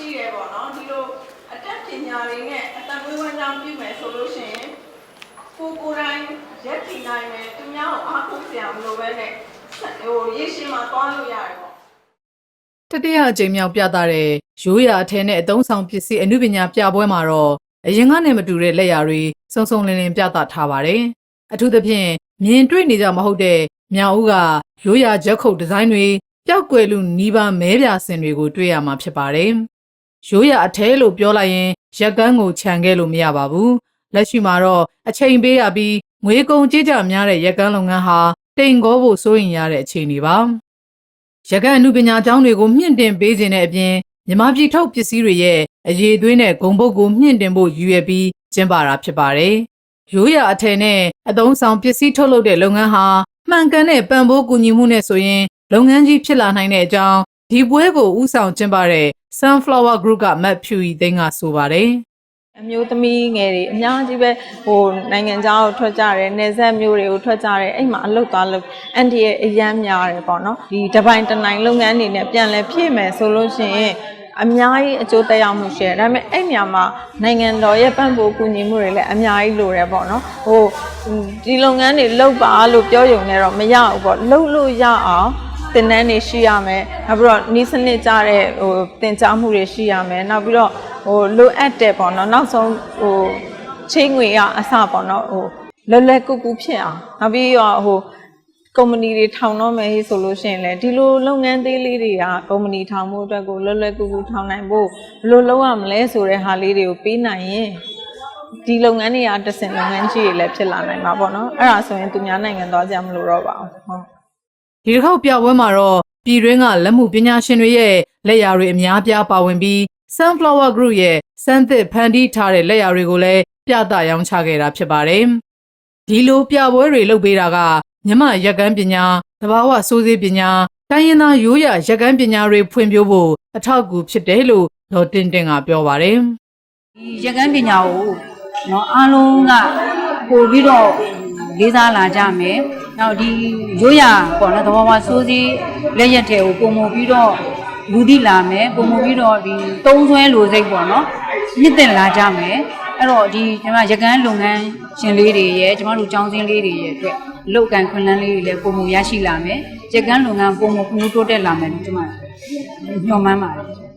ရှိရဲပေါ့နော်ဒီလိုအတက်ပညာတွေနဲ့အသက်မွေးဝမ်းကြောင်းပြုမယ်ဆိုလို့ရှိရင်ကိုကိုယ်တိုင်ရက်တည်နိုင်မယ်သူများကိုအားကိုးစရာမလိုပဲနဲ့ဟိုရရှိမှသွားလို့ရတယ်ပေါ့တတိယအကြိမ်မြောက်ပြသတဲ့ရိုးရာအထည်နဲ့အသုံးဆောင်ပစ္စည်းအမှုပညာပြပွဲမှာတော့အရင်ကနဲ့မတူတဲ့လက်ရာတွေစုံစုံလင်လင်ပြသထားပါတယ်။အထူးသဖြင့်မြင်တွေ့နေကြမဟုတ်တဲ့မြောင်ဦးကရိုးရာဂျက်ခုတ်ဒီဇိုင်းတွေပျောက်ကွယ်လူနီးပါးမဲပြာစင်တွေကိုတွေ့ရမှာဖြစ်ပါတယ် ရိုးရာအထည်လို့ပြောလိုက်ရင် ရက်ကန်းကိုခြံခဲ့လို့မရပါဘူး။လက်ရှိမှာတော့အချိန်ပေးရပြီးငွေကုန်ကြေးကြများတဲ့ရက်ကန်းလုပ်ငန်းဟာတိမ်ကောဖို့စိုးရင်ရတဲ့အခြေအနေပါ။ရကန်းအမှုပညာကျောင်းတွေကိုမြင့်တင်ပေးခြင်းတဲ့အပြင်မြန်မာပြည်ထုတ်ပစ္စည်းတွေရဲ့အရေးအသွေးနဲ့ဂုံပုတ်ကိုမြင့်တင်ဖို့ရည်ရွယ်ပြီးကျင်းပတာဖြစ်ပါတယ်။ရိုးရာအထည်နဲ့အသုံးဆောင်ပစ္စည်းထုတ်လုပ်တဲ့လုပ်ငန်းဟာမှန်ကန်တဲ့ပံ့ပိုးကူညီမှုနဲ့ဆိုရင်လုပ်ငန်းကြီးဖြစ်လာနိုင်တဲ့အကြောင်း ဒီပွဲကိုဥဆောင်ကျင်းပတဲ့ Sunflower Group ကမတ်ဖြူရီသိန်းကဆိုပါတယ်အမျိုးသမီးငယ်တွေအများကြီးပဲဟိုနိုင်ငံခြားကိုထွက်ကြတယ်နေဆက်မျိုးတွေကိုထွက်ကြတယ်အဲ့မှာအလုပ်သွားလုပ်အန်တီရဲ့အရန်များတယ်ပေါ့နော်ဒီတပိုင်းတနိုင်လုပ်ငန်းတွေနဲ့ပြန်လဲဖြည့်မယ်ဆိုလို့ရှိရင်အများကြီးအကျိုးသက်ရောက်မှုရှိတယ်ဒါပေမဲ့အဲ့ညမှာနိုင်ငံတော်ရဲ့ပံ့ပိုးကူညီမှုတွေလည်းအများကြီးလိုတယ်ပေါ့နော်ဟိုဒီလုပ်ငန်းတွေလုပ်ပါလို့ပြောရုံနဲ့တော့မရဘူးပေါ့လုပ်လို့ရအောင် တင်နန်းတွေရှိရမယ်နောက်ပြီးတော့နီးစနစ်ကြတဲ့ဟိုတင် जा မှုတွေရှိရမယ်နောက်ပြီးတော့ဟိုလိုအပ်တယ်ပေါ့နော်နောက်ဆုံးဟိုချင်းငွေရအစပေါ့နော်ဟိုလွယ်လွယ်ကူကူဖြစ်အောင်နောက်ပြီးတော့ဟိုကုမ္ပဏီတွေထောင်တော့မယ်ဆိုလို့ရှိရင်လည်းဒီလိုလုပ်ငန်းသေးလေးတွေကကုမ္ပဏီထောင်မှုအတွက်ကိုလွယ်လွယ်ကူကူထောင်နိုင်ဖို့ဘယ်လိုလုပ်ရမလဲဆိုတဲ့ဟာလေးတွေကိုပေးနိုင်ရင်ဒီလုပ်ငန်းတွေကတစ်စင်လုပ်ငန်းကြီးတွေလည်းဖြစ်လာနိုင်မှာပေါ့နော်အဲ့ဒါဆိုရင်သူများနိုင်ငံသွားကြမလို့တော့ပါဘူးဟုတ်။ ဒီတစ်ခေါက်ပြပွဲမှာတော့ပြည်တွင်းကလက်မှုပညာရှင်တွေရဲ့လက်ရာတွေအများပြားပါဝင်ပြီး Sunflower Group ရဲ့စမ်းသစ်ဖန်တီးထားတဲ့လက်ရာတွေကိုလည်းပြသရောင်းချခဲ့တာဖြစ်ပါတယ်။ဒီလိုပြပွဲတွေလုပ်ပေးတာကမြမရက်ကန်းပညာ၊တဘာဝစိုးစေးပညာ၊တိုင်းရင်းသားရိုးရာရက်ကန်းပညာတွေဖွံ့ဖြိုးဖို့အထောက်အကူဖြစ်တယ်လို့ဒေါ်တင်တင်ကပြောပါတယ်။ဒီရက်ကန်းပညာကိုနော်အားလုံးကပို့ပြီးတော့ လေးစားလာကြမယ်။နောက်ဒီရိုးရာပေါ့နော်သဘောဝစိုးစည်းလက်ရက်တွေကိုပုံမပြီးတော့လူသိလာမယ်ပုံမပြီးတော့ဒီသုံးဆွဲလိုစိတ်ပေါ့နော်မြင့်တင်လာကြမယ်။အဲ့တော့ဒီကျွန်မရကန်းလုပ်ငန်းရှင်လေးတွေရဲ့ကျွန်မတို့ចောင်းစင်းလေးတွေရဲ့အတွက်အလောက်ကန်ခွင့်လန်းလေးတွေလည်းပုံမရရှိလာမယ်။ရကန်းလုပ်ငန်းပုံမဖွံ့ဖြိုးတိုးတက်လာမယ်လို့ကျွန်မညွှန်မှန်းပါတယ်